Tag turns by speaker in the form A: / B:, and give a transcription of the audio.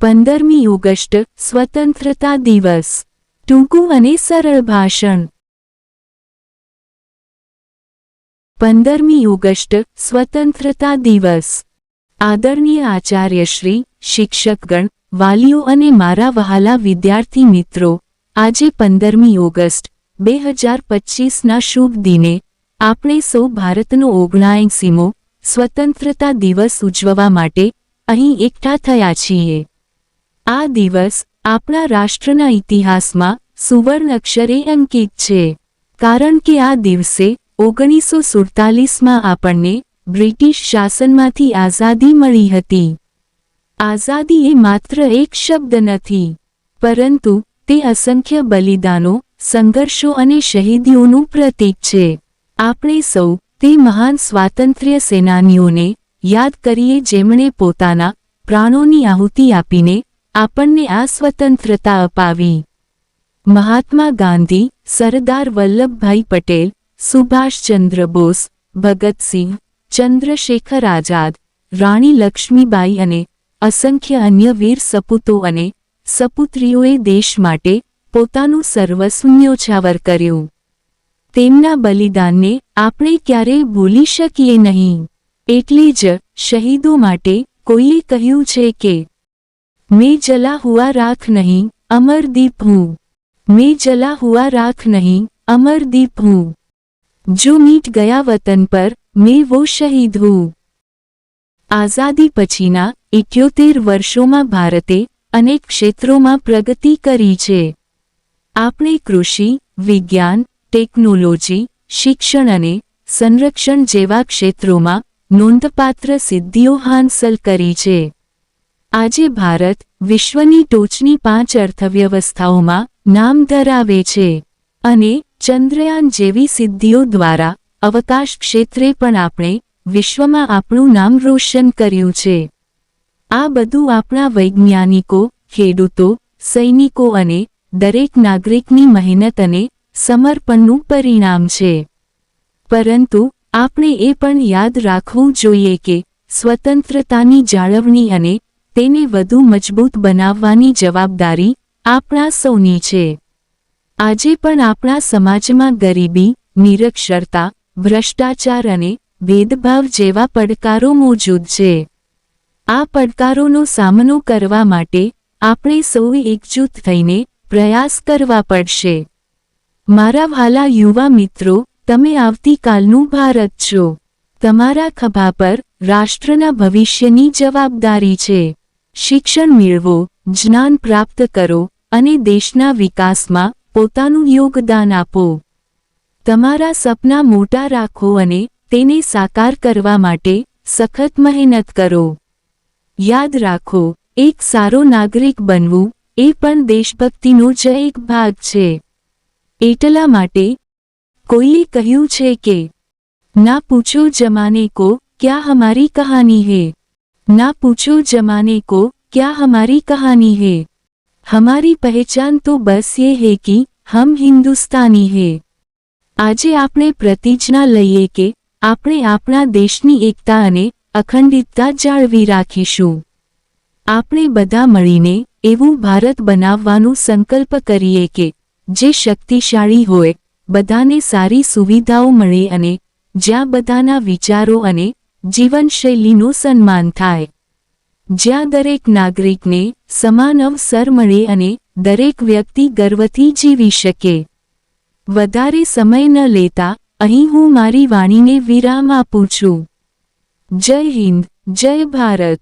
A: પંદરમી ઓગસ્ટ સ્વતંત્રતા દિવસ. ટૂંકું અને સરળ ભાષણ. પંદરમી ઓગસ્ટ સ્વતંત્રતા દિવસ. આદરણીય આચાર્યશ્રી શિક્ષકગણ, વાલીઓ અને મારા વહાલા વિદ્યાર્થી મિત્રો, આજે પંદરમી ઓગસ્ટ, બે હજાર પચીસના શુભ દિને, આપણે સૌ ભારતનો ઓગણાએંસીમો સ્વતંત્રતા દિવસ ઉજવવા માટે અહીં એકઠા થયા છીએ. આ દિવસ આપણા રાષ્ટ્રના ઇતિહાસમાં સુવર્ણ અક્ષરે અંકિત છે. કારણ કે આ દિવસે ઓગણીસો સુડતાલીસમાં આપણને બ્રિટિશ શાસનમાંથી આઝાદી મળી હતી. આઝાદી એ માત્ર એક શબ્દ નથી, પરંતુ તે અસંખ્ય બલિદાનો, સંઘર્ષો અને શહીદીઓનું પ્રતીક છે. આપણે સૌ તે મહાન સ્વાતંત્ર્ય સેનાનીઓને યાદ કરીએ જેમણે પોતાના પ્રાણોની આહુતિ આપીને આપણને આ સ્વતંત્રતા અપાવી. મહાત્મા ગાંધી, સરદાર વલ્લભભાઈ પટેલ, સુભાષચંદ્ર બોઝ, ભગતસિંહ, ચંદ્રશેખર આઝાદ, રાણી લક્ષ્મીબાઈ અને અસંખ્ય અન્ય વીર સપૂતો અને સપુત્રીઓએ દેશ માટે પોતાનું સર્વસ્વ ન્યોછાવર કર્યું. તેમના બલિદાનને આપણે ક્યારેય ભૂલી શકીએ નહીં. એટલે જ શહીદો માટે કોઈએ કહ્યું છે કે મેં જલા હુઆ રાખ નહીં અમરદીપ હું. મેં જલા હુઆ રાખ નહીં અમરદીપ હું. જો મીટ ગયા વતન પર, મેં વો શહીદ હું. આઝાદી પછીના ઇઠ્યોતેર વર્ષોમાં ભારતે અનેક ક્ષેત્રોમાં પ્રગતિ કરી છે. આપણે કૃષિ, વિજ્ઞાન, ટેકનોલોજી, શિક્ષણ અને સંરક્ષણ જેવા ક્ષેત્રોમાં નોંધપાત્ર સિદ્ધિઓ હાંસલ કરી છે. આજે ભારત વિશ્વની ટોચની પાંચ અર્થવ્યવસ્થાઓમાં નામ ધરાવે છે અને ચંદ્રયાન જેવી સિદ્ધિઓ દ્વારા અવકાશ ક્ષેત્રે પણ આપણે વિશ્વમાં આપણું નામ રોશન કર્યું છે. આ બધું આપણા વૈજ્ઞાનિકો, ખેડૂતો, સૈનિકો અને દરેક નાગરિકની મહેનત અને સમર્પણનું પરિણામ છે. પરંતુ આપણે એ પણ યાદ રાખવું જોઈએ કે સ્વતંત્રતાની જાળવણી અને તેને વધુ મજબૂત બનાવવાની જવાબદારી આપણા સૌની છે. આજે પણ આપણા સમાજમાં ગરીબી, નિરક્ષરતા, ભ્રષ્ટાચાર અને ભેદભાવ જેવા પડકારો મોજૂદ છે. આ પડકારોનો સામનો કરવા માટે આપણે સૌ એકજૂથ થઈને પ્રયાસ કરવા પડશે. મારા વાલા યુવા મિત્રો, તમે આવતીકાલનું ભારત છો. તમારા ખભા પર રાષ્ટ્રના ભવિષ્યની જવાબદારી છે. શિક્ષણ મેળવો, જ્ઞાન પ્રાપ્ત કરો અને દેશના વિકાસમાં પોતાનું યોગદાન આપો. તમારા સપના મોટા રાખો અને તેને સાકાર કરવા માટે સખત મહેનત કરો. યાદ રાખો, એક સારો નાગરિક બનવું એ પણ દેશભક્તિનો જ એક ભાગ છે. એટલા માટે કોઈએ કહ્યું છે કે, ના પૂછો જમાને કો, ક્યા હમારી કહાની હે? ના પૂછો જમાને કો ક્યા હમારી કહાની હે હમારી પહેચાન તો બસ ये है कि હમ હિન્દુસ્તાની હે આજે આપણે પ્રતિજ્ઞા લઈએ કે આપણે આપણા દેશની એકતા અને અખંડિતતા જાળવી રાખીશું આપણે બધા મળીને એવું ભારત બનાવવાનું સંકલ્પ કરીએ કે જે શક્તિશાળી હોય બધાને સારી સુવિધાઓ મળે અને જ્યાં બધાના વિચારો અને જીવનશૈલીનું સન્માન થાય. જ્યાં દરેક નાગરિકને સમાન અવસર મળે અને દરેક વ્યક્તિ ગર્વથી જીવી શકે. વધારે સમય ન લેતા અહીં હું મારી વાણીને વિરામ આપું છું. જય હિન્દ, જય ભારત.